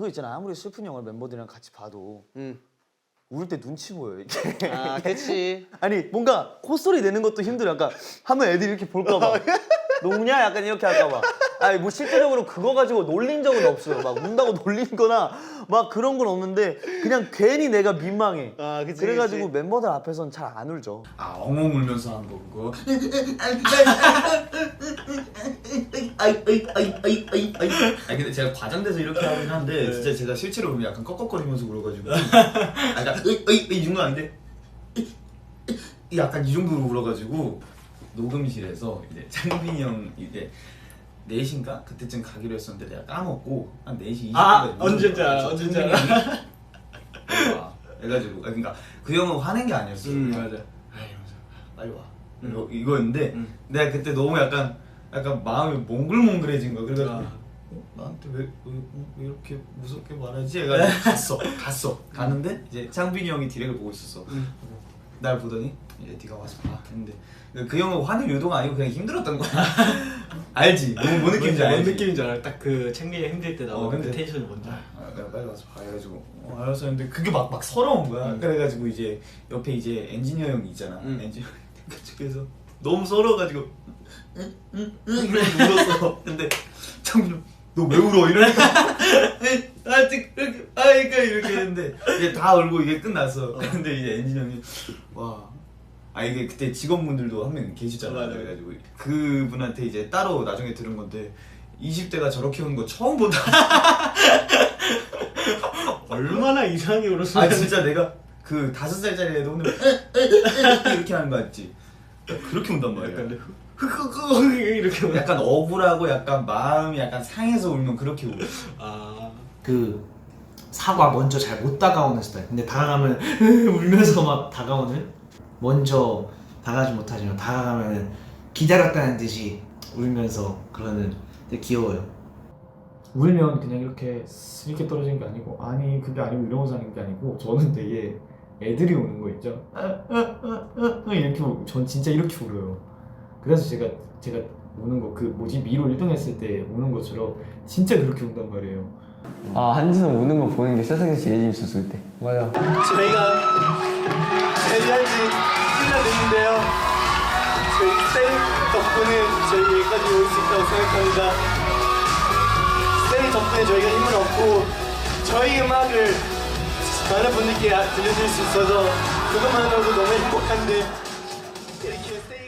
그거 있잖아. 아무리 슬픈 영화를 멤버들이랑 같이 봐도 음. 울 때 눈치 보여 이게. 아, 그렇지. 아니 뭔가 콧소리 내는 것도 힘들어. 약간 하면 애들이 이렇게 볼까봐. 너 우냐? 약간 이렇게 할까봐 아니 뭐 실제적으로 그거 가지고 놀린 적은 없어요. 막 운다고 놀린 거나 막 그런 건 없는데 그냥 괜히 내가 민망해. 아, 그치, 그래가지고 그치. 멤버들 앞에선 잘 안 울죠. 아 엉엉 울면서 한거 그거? 아니 근데 제가 과장돼서 이렇게 하긴 한데 진짜 제가 실제로 울면 약간 꺽꺽거리면서 울어가지고. 으이 이 정도 아닌데? 약간 이 정도로 울어가지고 녹음실에서 이제 창빈이 형 이제 4시인가? 그때쯤 가기로 했었는데 내가 까먹고 한 4시 20분에 아, 알아, 언제인지 알아. 그래가지고 아, 그러니까 그 형은 화낸 게 아니었어 음, 맞아. 아이, 이러면서 빨리 와 이거, 이거였는데 음. 내가 그때 너무 약간 약간 마음이 몽글몽글해진 거야 그래가지고 아. 어? 나한테 왜, 왜, 왜 이렇게 무섭게 말하지? 해가지고 갔어 갔어 가는데 이제 창빈이 형이 디렉을 보고 있었어 음. 날 보더니 이제 네가 와서 봐 했는데 그 형은 화낼 의도가 아니고 그냥 힘들었던 거야 알지? 뭔, 뭔 느낌인지 뭔 알지? 느낌인지 알아. 딱그 창빈이 힘들 때 나오는 어, 근데- 그 텐션이 뭔지. 알아. 아, 내가 빨리 와서 봐 해가지고 어, 알았어 했는데 그게 막, 막 서러운 거야 그래가지고 이제 옆에 이제 엔지니어 형이 있잖아 음. 엔지니어 그쪽에서 너무 서러워가지고 응? 응? 응? 이러면서 울었어 근데 창빈이 너왜 울어? 이러니까 아직 이렇게 아이까 이렇게 했는데 이제 다 울고 이게 끝났어 근데 이제 엔지니어 형이 와 아 이게 그때 직원분들도 한 명 계시잖아 맞아요. 그래가지고 그분한테 이제 따로 나중에 들은 건데 20대가 저렇게 우는 거 처음 본다 얼마나 이상하게 울었으면. 아 진짜 내가 그 다섯 살짜리 애도 오늘 이렇게 하는 거 같지? 그렇게 운단 말이야. 약간 흐흐흐 이렇게 울어. 약간 억울하고 약간 마음이 약간 상해서 울면 그렇게 울어. 아. 그 사과 먼저 잘 못 다가오는 스타일. 근데 다가가면 울면서 막 다가오는 먼저 다가가지 못하지만 다가가면 기다렸다는 듯이 울면서 그러는 되게 귀여워요. 울면 그냥 이렇게 이렇게 떨어지는 게 아니고 아니 그게 아니고 이러면서 하는 게 아니고 저는 되게 애들이 우는 거 있죠? 아, 아, 아, 아, 아, 이렇게 우- 전 진짜 이렇게 울어요. 그래서 제가 제가 우는 거 그 뭐지? 미로 1등 했을 때 우는 것처럼 진짜 그렇게 운단 말이에요. 아 한진은 우는 거 보는 게 세상에서 제일 재밌었을 때. 맞아. 저희가 데뷔한 지 1년 됐는데요. 저희 셀 덕분에 저희 여기까지 올 수 있다고 생각합니다. 셀 덕분에 저희가 힘을 얻고 저희 음악을 많은 분들께 들려드릴 수 있어서 그것만으로도 너무 행복한데 이렇게 셀